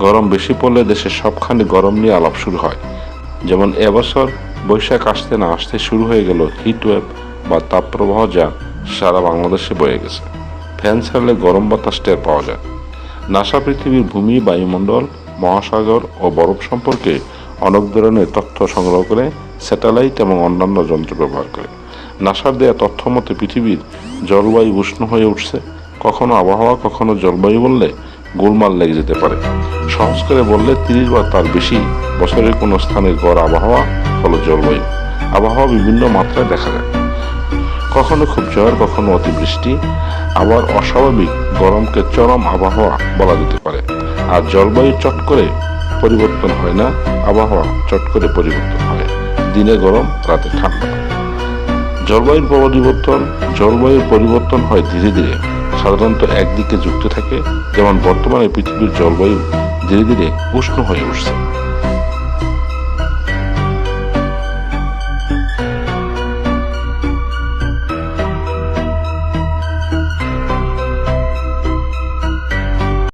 গরম বেশি পড়লে দেশের সবখানে গরম নিয়ে আলাপ শুরু হয়। যেমন এবছর বৈশাখ আসতে না আসতে শুরু হয়ে গেল হিট ওয়েভ বা তাপপ্রবাহ যা সারা বাংলাদেশে বয়ে গেছে। ফ্যান ছাড়লে গরম বাতাস টের পাওয়া যায়। নাসা পৃথিবীর ভূমি, বায়ুমণ্ডল, মহাসাগর ও বরফ সম্পর্কে অনেক ধরনের তথ্য সংগ্রহ করে, স্যাটেলাইট এবং অন্যান্য যন্ত্র ব্যবহার করে। নাসার দেয়া তথ্য মতে পৃথিবীর জলবায়ু উষ্ণ হয়ে উঠছে। কখনো আবহাওয়া, কখনো জলবায়ু বললে গোলমাল লেগে যেতে পারে। সহজ করে বললে তিরিশ বা তার বেশি বছরের কোনো স্থানের গড় আবহাওয়া হলো জলবায়ু আবহাওয়া বিভিন্ন মাত্রায় দেখা যায় কখনো খুব ঝড়, কখনো অতিবৃষ্টি, আবার অস্বাভাবিক গরমকে চরম আবহাওয়া বলা যেতে পারে। আর জলবায়ু চট করে পরিবর্তন হয় না, আবহাওয়া চট করে পরিবর্তন হয়। দিনে গরম, রাতে ঠান্ডা। জলবায়ুর পরিবর্তন জলবায়ুর পরিবর্তন হয় ধীরে ধীরে। সাধারণত একদিকে যুক্ত থাকে যেমন বর্তমানে পৃথিবীর জলবায়ু ধীরে ধীরে উষ্ণ হয়ে উঠছে।